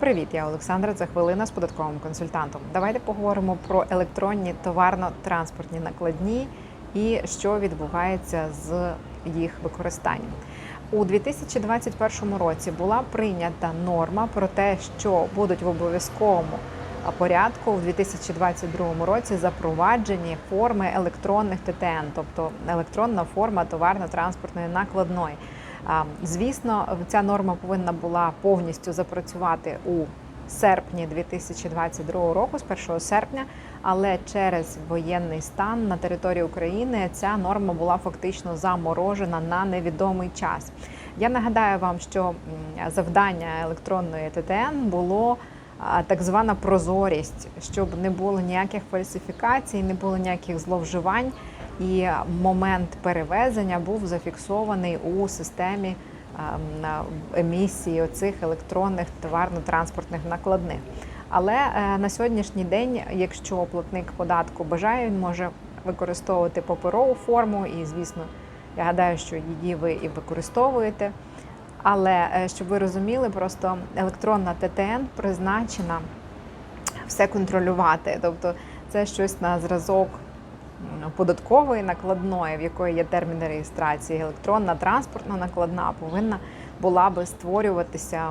Привіт, я Олександра. Це хвилина з податковим консультантом. Давайте поговоримо про електронні товарно-транспортні накладні і що відбувається з їх використанням. У 2021 році була прийнята норма про те, що будуть в обов'язковому порядку у 2022 році запроваджені форми електронних ТТН, тобто електронна форма товарно-транспортної накладної. Звісно, ця норма повинна була повністю запрацювати у серпні 2022 року, з 1 серпня, але через воєнний стан на території України ця норма була фактично заморожена на невідомий час. Я нагадаю вам, що завдання електронної ТТН було так звана прозорість, щоб не було ніяких фальсифікацій, не було ніяких зловживань і момент перевезення був зафіксований у системі ем, емісії оцих електронних товарно-транспортних накладних. Але е, на сьогоднішній день, якщо платник податку бажає, він може використовувати паперову форму, і звісно, я гадаю, що її ви і використовуєте. Але е, щоб ви розуміли, просто електронна ТТН призначена все контролювати. Тобто це щось на зразок податкової накладної, в якої є термін реєстрації, електронна транспортна накладна повинна була би створюватися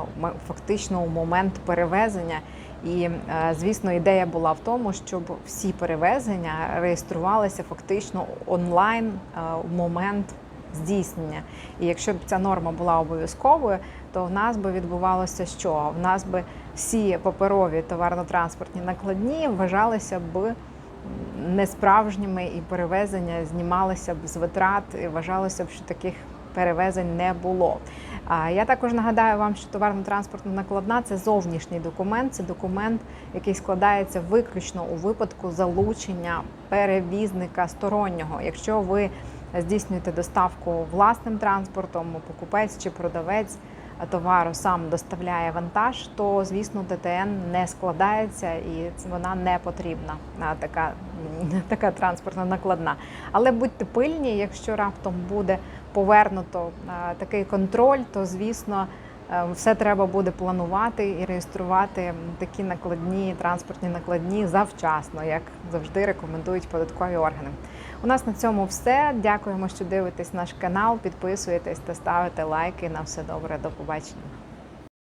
фактично у момент перевезення. І, е, звісно, ідея була в тому, щоб всі перевезення реєструвалися фактично онлайн е, у момент здійснення. І якщо б ця норма була обов'язковою, то в нас би відбувалося що? В нас би всі паперові товарно-транспортні накладні вважалися б несправжніми і перевезення знімалися б з витрат, і вважалося б, що таких перевезень не було. Я також нагадаю вам, що товарно-транспортна накладна це зовнішній документ, це документ, який складається виключно у випадку залучення перевізника стороннього. Якщо ви здійснюєте доставку власним транспортом, покупець чи продавець товару сам доставляє вантаж, то звісно ТТН не складається і вона не потрібна. Така, така транспортна накладна. Але будьте пильні, якщо раптом буде повернуто такий контроль, то звісно. е, Все треба буде планувати і реєструвати такі накладні транспортні накладні завчасно, як завжди рекомендують податкові органи. У нас на цьому все. Дякуємо, що дивитесь наш канал, підписуєтесь та ставите лайки. На все добре. До побачення.